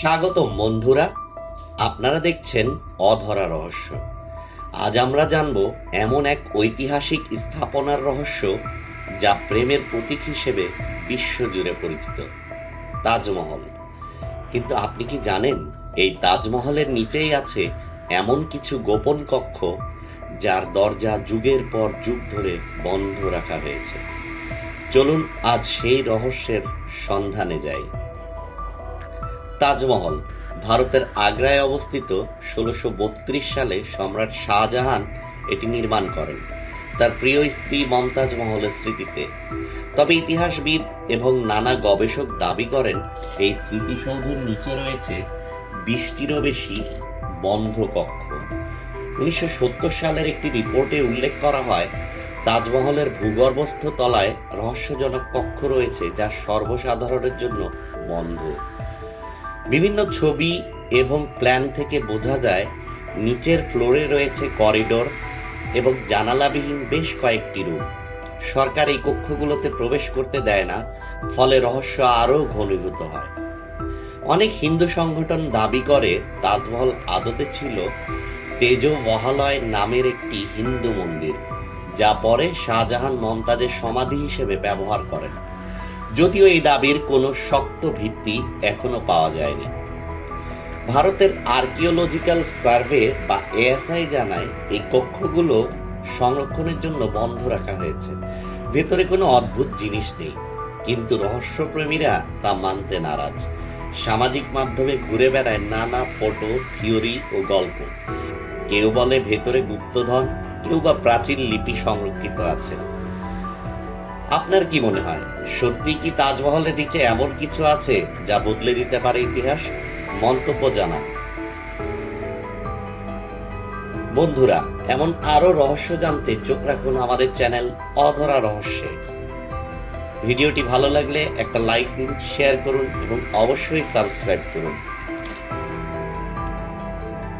স্বাগতম বন্ধুরা, আপনারা দেখছেন অধরা রহস্য। আজ আমরা জানব এমন এক ঐতিহাসিক স্থাপনার রহস্য যা প্রেমের প্রতীক হিসেবে বিশ্বজুড়ে পরিচিত, তাজমহল। কিন্তু আপনি কি জানেন, এই তাজমহলের নিচেই আছে এমন কিছু গোপন কক্ষ যার দরজা যুগের পর যুগ ধরে বন্ধ রাখা হয়েছে? চলুন আজ সেই রহস্যের সন্ধানে যাই। তাজমহল। ভারতের আগ্রায় অবস্থিত ষোলোশো সালে সম্রাট শাহজাহান এটি নির্মাণ করেন, তার প্রিয় স্ত্রী মমতাজ মহলের স্মৃতিতে। তবে ইতিহাসবিদ এবং নানা গবেষক দাবি করেন, এই স্মৃতিসৌধের নিচে রয়েছে বিশটিরও বেশি বন্ধ কক্ষ উনিশশো সত্তর সালের একটি রিপোর্টে উল্লেখ করা হয়, তাজমহলের ভূগর্ভস্থ তলায় রহস্যজনক কক্ষ রয়েছে যা সর্বসাধারণের জন্য বন্ধ। বিভিন্ন ছবি এবং প্ল্যান থেকে বোঝা যায় নিচের ফ্লোরে রয়েছে করিডোর এবং জানালাবিহীন বেশ কয়েকটি রুম সরকার এই কক্ষগুলোতে প্রবেশ করতে দেয় না, ফলে রহস্য আরও ঘনীভূত হয়। অনেক হিন্দু সংগঠন দাবি করে, তাজমহল আদতে ছিল তেজ মহালয় নামের একটি হিন্দু মন্দির, যা পরে শাহজাহান মমতাজের সমাধি হিসেবে ব্যবহার করেন। যদিও এই দাবির কোনো শক্ত ভিত্তি এখনও পাওয়া যায়নি। ভারতের আর্কিওলজিক্যাল সার্ভে বা এএসআই জানায় এই কক্ষগুলো সংরক্ষণের জন্য বন্ধ রাখা হয়েছে। ভেতরে কোনো অদ্ভুত জিনিস নেই, কিন্তু রহস্যপ্রেমীরা তা মানতে নারাজ। সামাজিক মাধ্যমে ঘুরে বেড়ায় নানা ফটো, থিওরি ও গল্প। কেউ বলে ভেতরে গুপ্তধন, কেউ বা প্রাচীন লিপি সংরক্ষিত আছে। আপনার কি মনে হয়, সত্যি কি তাজমহলের নিচে এমন কিছু আছে যা বদলে দিতে পারে ইতিহাস? মন্তব্য জানান। বন্ধুরা, এমন আরও রহস্য জানতে চোখ রাখুন আমাদের চ্যানেল অধরা রহস্যে। ভিডিওটি ভালো লাগলে একটা লাইক দিন, শেয়ার করুন এবং অবশ্যই সাবস্ক্রাইব করুন।